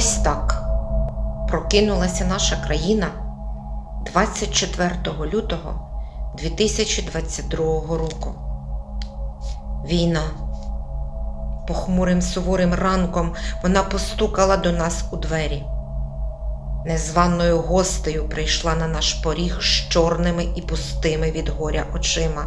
Ось так прокинулася наша країна 24 лютого 2022 року. Війна. Похмурим суворим ранком вона постукала до нас у двері. Незваною гостею прийшла на наш поріг з чорними і пустими від горя очима,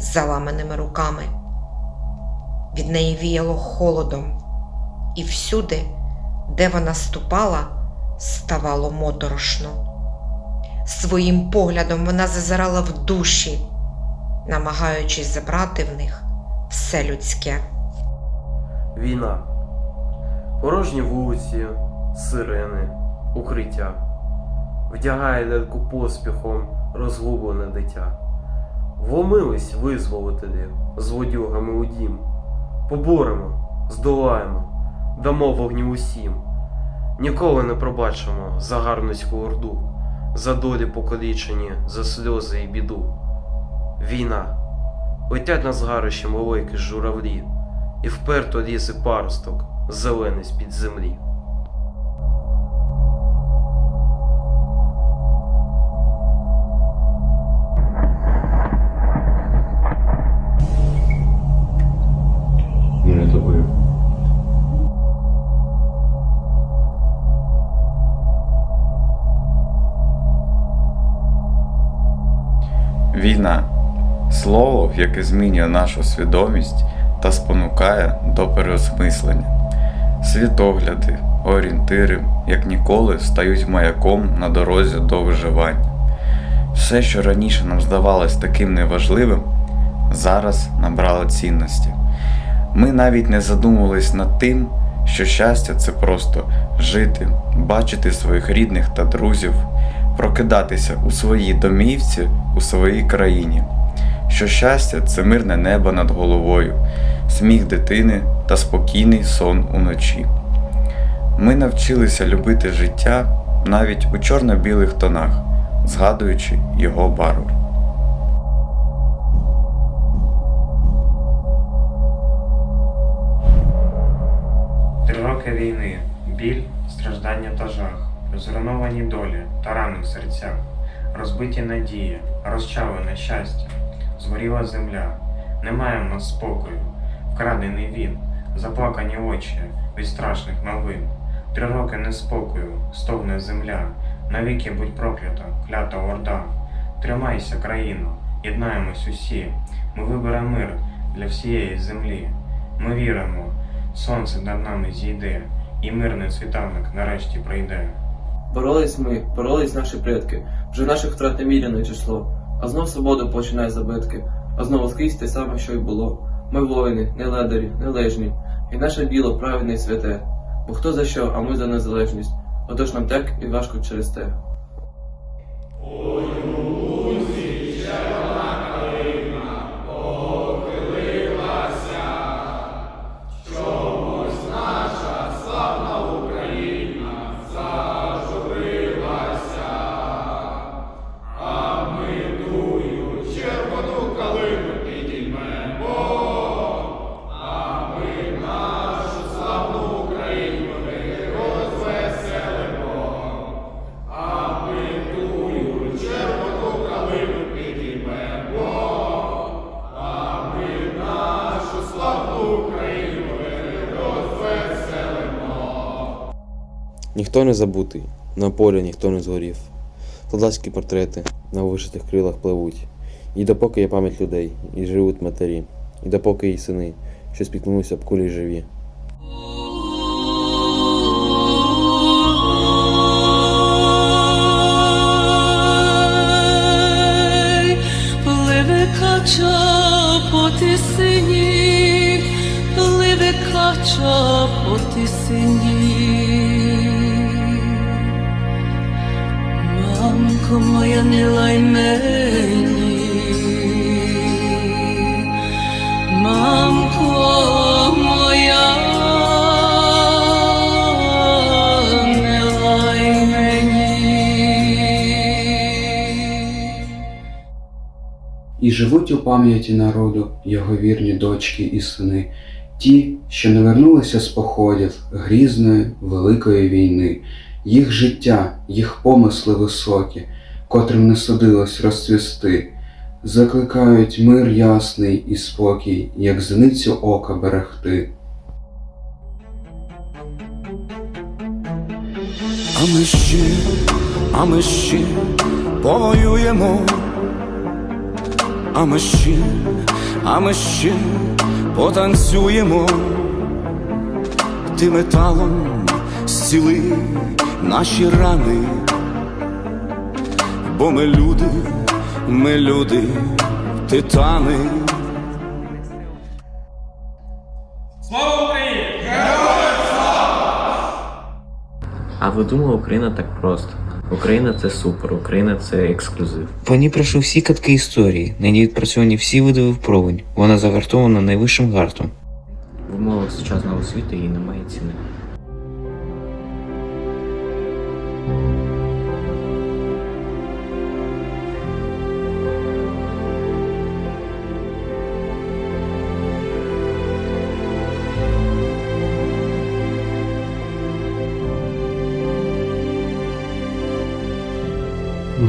з заламаними руками. Від неї віяло холодом, і всюди, де вона ступала, ставало моторошно. Своїм поглядом вона зазирала в душі, намагаючись забрати в них все людське. Війна. Порожні вулиці, сирени, укриття. Вдягає ляльку поспіхом розгублене дитя. Вломились визволителі з водюгами у дім. Поборемо, здолаємо, дамо вогню усім. Ніколи не пробачимо загарбницьку орду, за долі покалічені, за сльози і біду. Війна. Летять на згарищі великі журавлі, і вперто лізе паросток, зелений з-під землі. Війна слово, яке змінює нашу свідомість та спонукає до переосмислення. Світогляди, орієнтири, як ніколи, стають маяком на дорозі до виживання. Все, що раніше нам здавалось таким неважливим, зараз набрало цінності. Ми навіть не задумувались над тим, що щастя це просто жити, бачити своїх рідних та друзів, прокидатися у своїй домівці у своїй країні. Що щастя це мирне небо над головою, сміх дитини та спокійний сон уночі. Ми навчилися любити життя навіть у чорно-білих тонах, згадуючи його барву. Три роки війни, біль, страждання та жах, зруйновані долі та рани в серцях, розбиті надії, розчавлене щастя, згоріла земля, немає в нас спокою, вкрадений він, заплакані очі від страшних новин. Три роки неспокою, стогне земля, навіки будь проклята, клята орда. Тримайся, країно, єднаємось усі, ми виберемо мир для всієї землі. Ми віримо, сонце над нами зійде, і мирний світанок нарешті прийде. Боролись ми, боролись наші предки, вже наших втрат неміряне число, а знов свободу починає забитки, а знову скрізь те саме, що й було. Ми воїни, не ледарі, не лежні, і наше біло правильне і святе. Бо хто за що, а ми за незалежність. Отож нам так і важко через те. Ніхто не забутий, на полі ніхто не згорів. Солдатські портрети на вишитих крилах пливуть. І допоки є пам'ять людей, і живуть матері, і допоки є сини, що спіткнулися об кулі живі. Пливе кача по тисині, пливе кача по тисині. І живуть у пам'яті народу його вірні дочки і сини, Ті, що не вернулися з походів грізної великої війни, їх життя, їх помисли високі, котрим не судилось розцвісти, закликають мир ясний і спокій, як зеницю ока берегти. А ми ще, а ми ще повоюємо, а ми ще, а ми ще потанцюємо, ти металом зціли наші рани, бо ми люди, ми люди, титани. А ви думали, Україна так просто? Україна це супер, Україна це ексклюзив. Вони пройшли всі катки історії, на ній відпрацьовані всі види випробувань. Вона загартована найвищим гартом. В умовах сучасного світу їй немає ціни.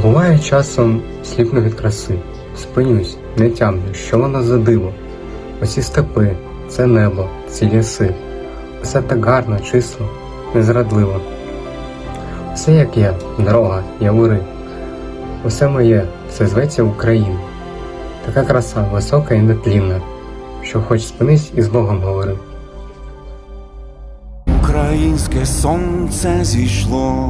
Буває часом сліпну від краси, спинюсь, не тямлю, що вона за диво. Оці степи, це небо, ці ліси. Усе так гарно, чисто, незрадливо. Все як я, дорога, явори. Усе моє, все зветься Україна. Така краса висока і нетлінна, що хоч спинись і з Богом говори. Українське сонце зійшло,